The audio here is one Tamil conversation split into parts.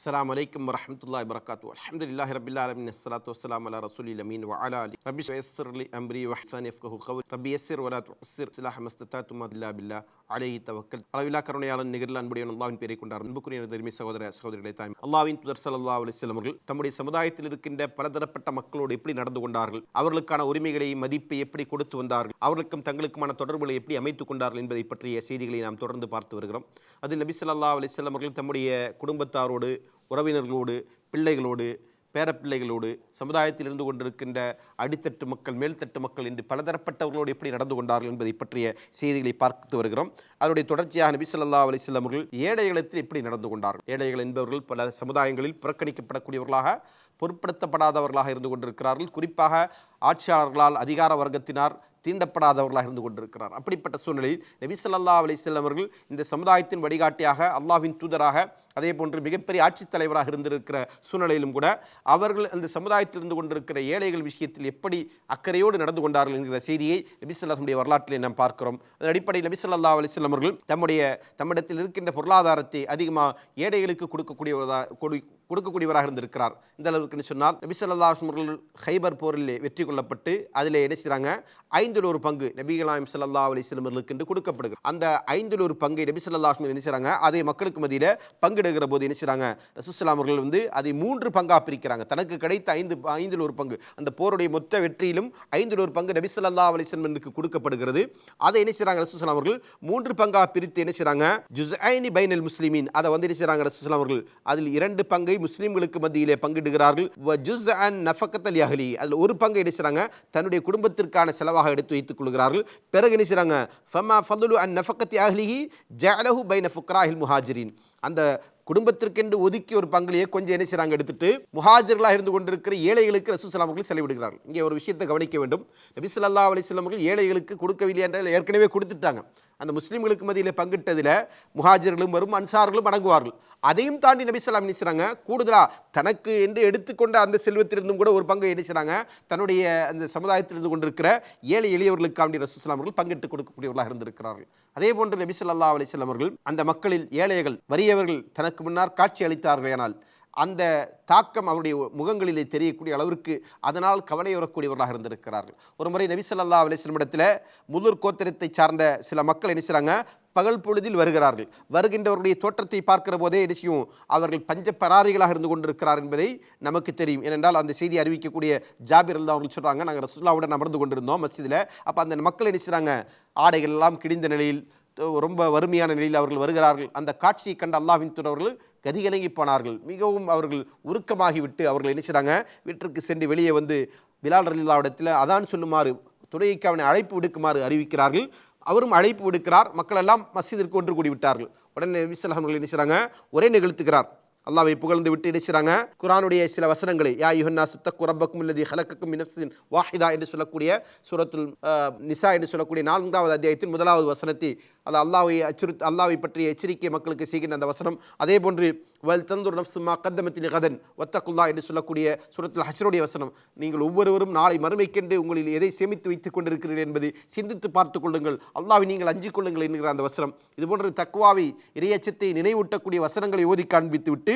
السلام عليكم ورحمة الله وبركاته الحمد لله رب العالمين الصلاة والسلام على رسول الأمين وعلى آله ربي يسر لي أمري وحسن يفقه قولي ربي يسر ولا تعسر سلاح ما استطعت ما بالله بالله عليه توكل அளவில்லா கருணையாளன் நிகரில் அன்புடையவன் அல்லாவின் பேரை கொண்டார் அன்புக்குரிய தருமை சகோதர சகோதரிகளை தாய் அல்லாவின் துதர் சல்லா அலிஸ்லம் அவர்கள் தம்முடைய சமுதாயத்தில் இருக்கின்ற பலதரப்பட்ட மக்களோடு எப்படி நடந்து கொண்டார்கள் அவர்களுக்கான உரிமைகளை மதிப்பை எப்படி கொடுத்து வந்தார்கள் அவர்களுக்கும் தங்களுக்குமான தொடர்புகளை எப்படி அமைத்துக் கொண்டார்கள் என்பதை பற்றிய செய்திகளை நாம் தொடர்ந்து பார்த்து வருகிறோம் அதில் நபி ஸல்லல்லாஹு அலைஹி வஸல்லம் அவர்கள் தம்முடைய குடும்பத்தாரோடு உறவினர்களோடு பிள்ளைகளோடு பேரப்பிள்ளைகளோடு சமுதாயத்தில் இருந்து கொண்டிருக்கின்ற அடித்தட்டு மக்கள் மேல்தட்டு மக்கள் என்று பலதரப்பட்டவர்களோடு எப்படி நடந்து கொண்டார்கள் என்பதை பற்றிய செய்திகளை பார்த்து வருகிறோம். அதனுடைய தொடர்ச்சியாக நபி ஸல்லல்லாஹு அலைஹி அவர்கள் ஏழைகளத்தில் எப்படி நடந்து கொண்டார்கள்? ஏழைகள் என்பவர்கள் பல சமுதாயங்களில் புறக்கணிக்கப்படக்கூடியவர்களாக பொருட்படுத்தப்படாதவர்களாக இருந்து கொண்டிருக்கிறார்கள். குறிப்பாக ஆட்சியாளர்களால் அதிகார வர்க்கத்தினார் தீண்டப்படாதவர்களாக இருந்து கொண்டிருக்கிறார். அப்படிப்பட்ட சூழ்நிலையில் நபி சல்லா அலிஸ்லாம் அவர்கள் இந்த சமுதாயத்தின் வழிகாட்டியாக அல்லாவின் தூதராக அதே போன்று மிகப்பெரிய ஆட்சித் தலைவராக இருந்திருக்கிற சூழ்நிலையிலும் கூட அவர்கள் அந்த சமுதாயத்தில் இருந்து கொண்டிருக்கிற ஏழைகள் விஷயத்தில் எப்படி அக்கறையோடு நடந்து கொண்டார்கள் என்கிற செய்தியை நபி வரலாற்றிலே நாம் பார்க்கிறோம். அதன் அடிப்படையில் நபிசல்லா அலிஸ்லாம் அவர்கள் தம்முடைய தம்மிடத்தில் இருக்கின்ற பொருளாதாரத்தை அதிகமாக ஏழைகளுக்கு கொடுக்கக்கூடியதாக கொடு கொடுக்கக்கூடியவராக இருந்திருக்கிறார். இந்த அளவுக்குன்னு சொன்னால் நபி ஸல்லல்லாஹு அவர்கள் ஹைபர் போரில் வெற்றி கொள்ளப்பட்டு அதில் என்ன செய்கிறாங்க ஐந்தில் ஒரு பங்கு நபிகளாயம் ஸல்லல்லாஹு அலைஹி வஸல்லம் அவர்களுக்கு என்று கொடுக்கப்படுகிறது. அந்த ஐந்தில் ஒரு பங்கை நபி ஸல்லல்லாஹு என்ன செய்கிறாங்க அதை மக்களுக்கு மதியில் பங்கிடுகிற போது என்ன செய்கிறாங்க ரசூலுல்லாஹி அவர்கள் வந்து அதை மூன்று பங்காக பிரிக்கிறாங்க. தனக்கு கிடைத்த ஐந்து ஐந்தில் ஒரு பங்கு. அந்த போருடைய மொத்த வெற்றியிலும் ஐந்தில் ஒரு பங்கு நபி ஸல்லல்லாஹு அலைஹி கொடுக்கப்படுகிறது. அதை என்ன செய்கிறாங்க ரசூலுல்லாஹி அவர்கள் மூன்று பங்காக பிரித்து என்ன செய்கிறாங்க ஜுஸ்ஐனி பைனல் முஸ்லீமின். அதை வந்து என்ன செய்கிறாங்க ரசூலுல்லாஹி அவர்கள் அதில் இரண்டு பங்கை முஸ்லீம்களுக்கு மத்தியிலே பங்கிடுகிறார்கள். வ ஜுஸ் அன் நஃபக்கத்தல் யஹலி. அதில் ஒரு பங்கு என்ன செய்கிறாங்க தன்னுடைய குடும்பத்திற்கான செலவாக எடுத்து வைத்துக் கொள்கிறார்கள். பிறகு என்ன செய்கிறாங்க ஃபமா ஃபதுலு அன் நஃபக்கத்தி அஹ்லிஹி ஜலஹு பை நஃபுக்ராஹில் முஹாஜிரின். அந்த குடும்பத்திற்கென்று ஒதுக்கி ஒரு பங்குலையே கொஞ்சம் என்ன செய்கிறாங்க எடுத்துட்டு முஹாஜர்களாக இருந்து கொண்டிருக்கிற ஏழைகளுக்கு ரசூசலாம் அவர்கள் செலவிடுகிறார்கள் இங்கே ஒரு விஷயத்தை கவனிக்க வேண்டும். நபி ஸல்லல்லாஹு அவர்கள் ஏழைகளுக்கு கொடுக்கவில்லை என்றால் ஏற்கனவே கொடுத்துட்டாங்க. அந்த முஸ்லீம்களுக்கு மத்தியில் பங்கிட்டதில் முஹாஜர்களும் வரும் அன்சார்களும் அடங்குவார்கள். அதையும் தாண்டி நபி என்ன அலைஹி செய்கிறாங்க கூடுதலாக தனக்கு என்று எடுத்துக்கொண்ட அந்த செல்வத்திலிருந்தும் கூட ஒரு பங்கை என்ன செய்கிறாங்க தன்னுடைய அந்த சமுதாயத்திலிருந்து கொண்டிருக்கிற ஏழை எளியவர்களுக்காண்டி ரசூசலாம் அவர்கள் பங்கிட்டு கொடுக்கக்கூடியவர்களாக இருந்திருக்கிறார்கள். அதே போன்று நபி சொல்லா அலைஹி அவர்கள் அந்த மக்களில் ஏழைகள் வறியவர்கள் தனக்கு முன்னால் காட்சி அளித்தார்கள் ஆனால் அந்த தாக்கம் அவருடைய முகங்களிலே தெரியக்கூடிய அளவிற்கு அதனால் கவலை வரக்கூடியவர்களாக இருந்திருக்கிறார்கள். ஒரு முறை நபிசல்லா அலிஸ்லமிடத்தில் அலைஹி கோத்திரத்தை சார்ந்த சில மக்கள் என்ன செய்கிறாங்க பகல் பொழுதில் வருகிறார்கள். வருகின்றவருடைய தோற்றத்தை பார்க்கிற போதே என்ன அவர்கள் பஞ்ச பராரிகளாக இருந்து கொண்டிருக்கிறார் என்பதை நமக்கு தெரியும். ஏனென்றால் அந்த செய்தி அறிவிக்கக்கூடிய ஜாபிர் அல்லா அவர்கள் சொல்கிறாங்க நாங்கள் ரசுல்லாவுடன் அமர்ந்து கொண்டிருந்தோம் மஸ்ஜிதில். அப்போ அந்த மக்கள் என்ன செய்கிறாங்க ஆடைகள் எல்லாம் கிழிந்த நிலையில் ரொம்ப வறுமையான நிலையில் அவர்கள் வருகிறார்கள். அந்த காட்சியை கண்ட அல்லாஹின் தூதர்கள் கதிகலங்கி போனார்கள். மிகவும் அவர்கள் உருக்கமாகிவிட்டு அவர்கள் என்ன செய்கிறாங்க வீட்டிற்கு சென்று வெளியே வந்து பிலால் ரலில்லாவிடத்தில் அதான் சொல்லுமாறு துணைக்கு அவனை அழைப்பு விடுக்குமாறு அறிவிக்கிறார்கள். அவரும் அழைப்பு விடுக்கிறார். மக்கள் எல்லாம் மசிதிற்கு ஒன்று கூடி விட்டார்கள். உடனே விசலகம் அவர்கள் என்ன செய்கிறாங்க ஒரே நிகழ்த்துகிறார். அல்லாவை புகழ்ந்து விட்டு இணைச்சாங்க குரானுடைய சில வசனங்களை யா யுஹன்னா சுத்தக்கு ரப்பக்கும் இல்லதி ஹலக்கக்கும் மினப்சின் வாஹிதா என்று சொல்லக்கூடிய சூரத்துல் நிசா என்று சொல்லக்கூடிய நான்காவது அத்தியாயத்தின் முதலாவது வசனத்தை அது அல்லாவை அச்சுறு அல்லாவை பற்றிய எச்சரிக்கை மக்களுக்கு செய்கின்ற அந்த வசனம். அதே போன்று வல் தந்துர் நப்சுமா கத்தமத்தில் கதன் ஒத்தக்குல்லா என்று சொல்லக்கூடிய சுரத்தில் ஹசருடைய வசனம். நீங்கள் ஒவ்வொருவரும் நாளை மறுமைக்கென்று உங்களில் எதை சேமித்து வைத்துக் கொண்டிருக்கிறீர்கள் என்பதை சிந்தித்து பார்த்து கொள்ளுங்கள். அல்லாவை நீங்கள் அஞ்சு கொள்ளுங்கள் என்கிற அந்த வசனம். இது போன்ற தக்குவாவை இறையச்சத்தை நினைவூட்டக்கூடிய வசனங்களை ஓதி காண்பித்து விட்டு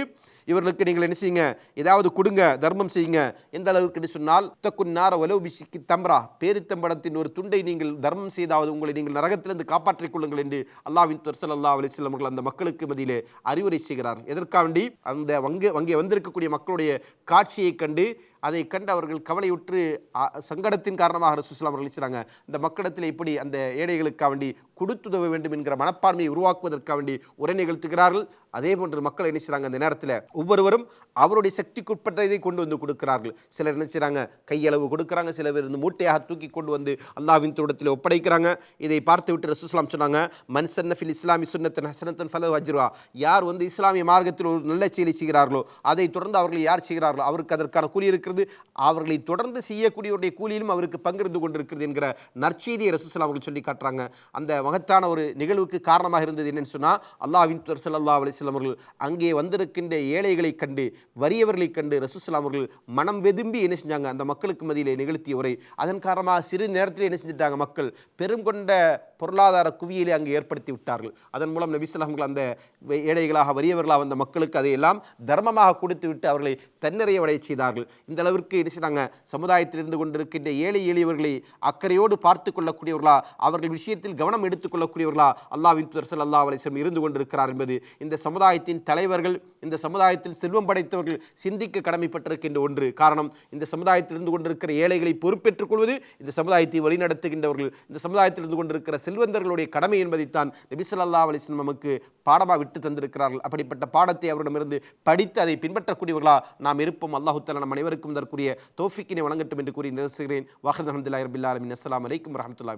இவர்களுக்கு நீங்கள் என்ன செய்யுங்க? ஏதாவது கொடுங்க தர்மம் செய்யுங்க. எந்த அளவுக்கு சொன்னால் தக்குன் நார ஒலவு பிசிக்கு தம்ரா பேரித்தம்படத்தின் ஒரு துண்டை நீங்கள் தர்மம் செய்தாவது உங்களை நீங்கள் நரகத்திலிருந்து காப்பாற்றிக் கொள்ளுங்கள். என்று அல்லாவின் துர்சல் அல்லா அலிஸ்லாம் அவர்கள் அந்த மக்களுக்கு மதியிலே அறிவுரை செய்கிறார். எதற்காக வேண்டி? அந்த வங்க அங்கே வந்திருக்கக்கூடிய மக்களுடைய காட்சியை கண்டு அதை கண்டு அவர்கள் கவலையுற்று சங்கடத்தின் காரணமாக ரசூஸ்லாம் அவர்கள் செய்கிறாங்க இந்த மக்களிடத்தில் இப்படி அந்த ஏழைகளுக்காக வேண்டி கொடுத்துதவ வேண்டும் என்கிற மனப்பான்மையை உருவாக்குவதற்காக வேண்டி உரை நிகழ்த்துகிறார்கள். அதே போன்று மக்கள் என்ன செய்கிறாங்க அந்த நேரத்தில் ஒவ்வொருவரும் அவருடைய சக்திக்குட்பட்டதை கொண்டு வந்து கொடுக்கிறார்கள். சிலர் என்ன செய்கிறாங்க கையளவு கொடுக்குறாங்க. சில பேர் இந்த மூட்டையாக தூக்கி கொண்டு வந்து அல்லாவின் தோட்டத்தில் ஒப்படைக்கிறாங்க. இதை பார்த்து விட்டு ரசூஸ்லாம் சொன்னாங்க மன்சன்ன ஃபில் இஸ்லாமி சுன்னத்தன் ஹசனத்தன் ஃபல வஜ்ருவா யார் வந்து இஸ்லாமிய மார்க்கத்தில் ஒரு நல்ல செயலை செய்கிறார்களோ அதை தொடர்ந்து அவர்கள் யார் செய்கிறார்களோ அவருக்கு அதற்கான கூலி இருக்கிறது. பொழுது அவர்களை தொடர்ந்து செய்யக்கூடியவருடைய கூலியிலும் அவருக்கு பங்கிருந்து கொண்டிருக்கிறது என்கிற நற்செய்தியை ரசூசலாம் அவர்கள் சொல்லி காட்டுறாங்க. அந்த மகத்தான ஒரு நிகழ்வுக்கு காரணமாக இருந்தது என்னன்னு சொன்னால் அல்லாஹின் தூதர் ஸல்லல்லாஹு அவர்கள் அங்கே வந்திருக்கின்ற ஏழைகளை கண்டு வறியவர்களை கண்டு ரசூசலாம் அவர்கள் மனம் வெதும்பி என்ன செஞ்சாங்க அந்த மக்களுக்கு மதியிலே நிகழ்த்திய உரை. அதன் காரணமாக சிறு நேரத்தில் என்ன செஞ்சிட்டாங்க மக்கள் பெரும் கொண்ட பொருளாதார குவியலை அங்கே ஏற்படுத்தி விட்டார்கள். அதன் மூலம் நபிஸ்லாம்கள் அந்த ஏழைகளாக வறியவர்களாக வந்த மக்களுக்கு அதையெல்லாம் தர்மமாக கொடுத்து விட்டு அவர்களை தன்னிறைய செய்தார்கள். இந்த அளவிற்கு என்ன செய்கிறாங்க சமுதாயத்தில் இருந்து கொண்டிருக்கின்ற ஏழை எளியவர்களை அக்கறையோடு பார்த்து கொள்ளக்கூடியவர்களா? அவர்கள் விஷயத்தில் கவனம் எடுத்துக்கொள்ளக்கூடியவர்களா அல்லாவின் துரசல் அல்லா அலைஹி இருந்து கொண்டிருக்கிறார் என்பது இந்த சமுதாயத்தின் தலைவர்கள் இந்த சமுதாயத்தில் செல்வம் படைத்தவர்கள் சிந்திக்க கடமைப்பட்டிருக்கின்ற ஒன்று. காரணம் இந்த சமுதாயத்தில் இருந்து கொண்டிருக்கிற ஏழைகளை பொறுப்பேற்றுக் கொள்வது இந்த சமுதாயத்தை வழிநடத்துகின்றவர்கள் இந்த சமுதாயத்தில் இருந்து கொண்டிருக்கிற செல்வந்தர்களுடைய கடமை என்பதைத்தான் நபிசல்லா அலிஸ்லம் நமக்கு பாடமாக விட்டு தந்திருக்கிறார்கள். அப்படிப்பட்ட பாடத்தை அவரிடமிருந்து படித்து அதை பின்பற்றக்கூடியவர்களா நாம் இருப்போம். அல்லாஹுத்தலா நம் அனைவருக்கும் தற்குரிய தோஃபிக்கினை வழங்கட்டும் என்று கூறி நிறுத்துகிறேன் வாஹர் அஹமதுல்லாஹ் ரபில் அஸ்லாம் அஸ்ஸலாமு அலைக்கும் வரஹ்மத்துல்லாஹி